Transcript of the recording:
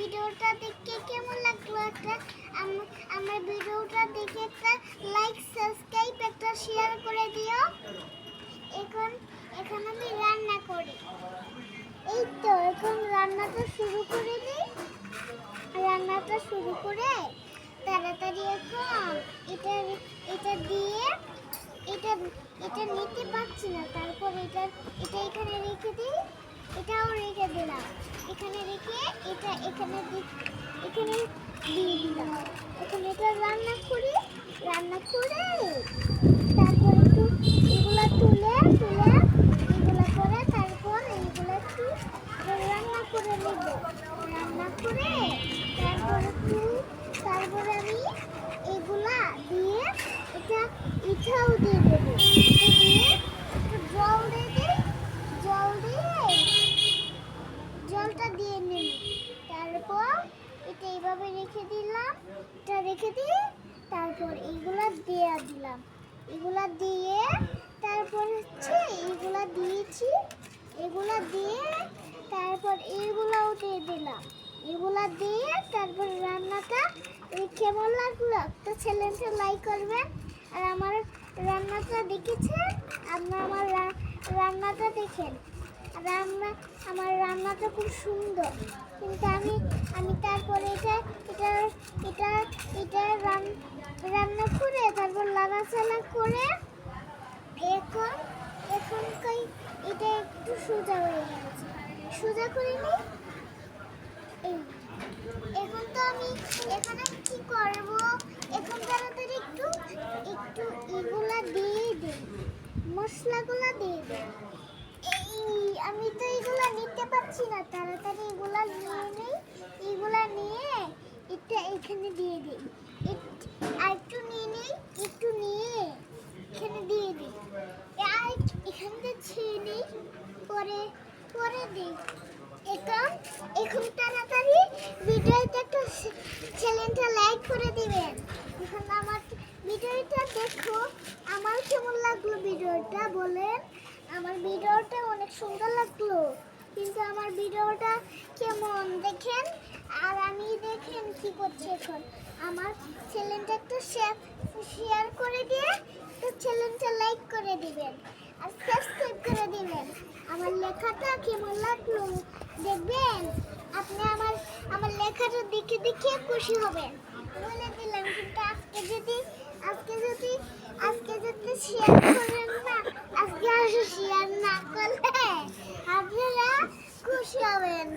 ভিডিওটা দেখে কেমন লাগল একটা আমার ভিডিওটা দেখে একটা লাইক সাবস্ক্রাইব একটা শেয়ার করে দিও। এখন এখন আমি রান্না করি। এই তো, এখন রান্নাটা শুরু করে দিই। রান্নাটা শুরু করে তাড়াতাড়ি এখন এটা এটা দিয়ে এটা এটা নিতে পারছি না। তারপর এটা এটা এখানে রেখে দিই। এটাও রেখে দিলাম। এখানে রেখে এটা এখানে এখানে দিয়ে দিলাম। এখন এটা রান্না করি, রান্না করে তারপর একটু এগুলা তুলে তুলে এগুলা করে তারপর এইগুলা একটু রান্না করে নেব। রান্না করে তারপর একটু, তারপরে আমি এগুলা দিয়ে এটা ইটাও দিয়ে দেবো। দিয়ে একটু জল দিয়ে দিই জল দিয়ে জলটা দিয়ে নিই তারপর এটা এইভাবে রেখে দিলাম, এটা রেখে দিই তারপর এইগুলা দিয়ে দিলাম। এগুলা দিয়ে তারপর হচ্ছে এইগুলা দিয়েছি, এগুলা দিয়ে তারপর এইগুলাও দিয়ে দিলাম। এগুলা দিয়ে তারপর রান্নাটা এই কেমন লাগল? একটা চ্যানেলটা লাইক করবেন। আর আমার রান্নাটা দেখেছেন? আপনার আমার রান্নাটা দেখেন। রান্না, আমার রান্নাটা খুব সুন্দর। কিন্তু আমি আমি তারপরে এটা এটা এটা এটা রান- রান্না করে, তারপর লাড়াচাড়া করে এখন এখন এটা একটু সোজা হয়ে গেছে। সোজা করে নি? এখন তো আমি, এখানে কি করব? এখন তাড়াতাড়ি একটু একটু এগুলা দিয়ে দিই। মশলাগুলা দিয়ে দিই। আমি তো এগুলা নিতে পারছি না। তাড়াতাড়ি এগুলা নিয়ে নেই। এগুলা নিয়ে এটা এখানে দিয়ে দিই আর একটু নিয়ে নেই, একটু নিয়ে এখানে দিয়ে দিই আর থেকে ছেড়ে নেই পরে পরে দিই এখন এখন তাড়াতাড়ি ভিডিওতে একটা চ্যানেলটা লাইক করে দিবেন। এখন আমার ভিডিওটা দেখো। আমার কেমন লাগল ভিডিওটা বলেন। আমার ভিডিওটা সুন্দর লাগল। কিন্তু আমার ভিডিওটা কেমন দেখেন? আর আমি দেখেন কি করছি এখন। আমার চ্যানেলটা একটু শেয়ার করে দিয়ে তো চ্যানেলটা লাইক করে দিবেন আর সাবস্ক্রাইব করে দিবেন। আমার লেখাটা কেমন লাগল দেখবেন? আপনি আমার আমার লেখাটা দেখে দেখে খুশি হবেন। বলে দিলাম, কিন্তু আজকে যদি আজকে যদি আজকে যদি শেয়ার করেন না আজকে আর শেয়ার না করলে আপনারা খুশি হবেন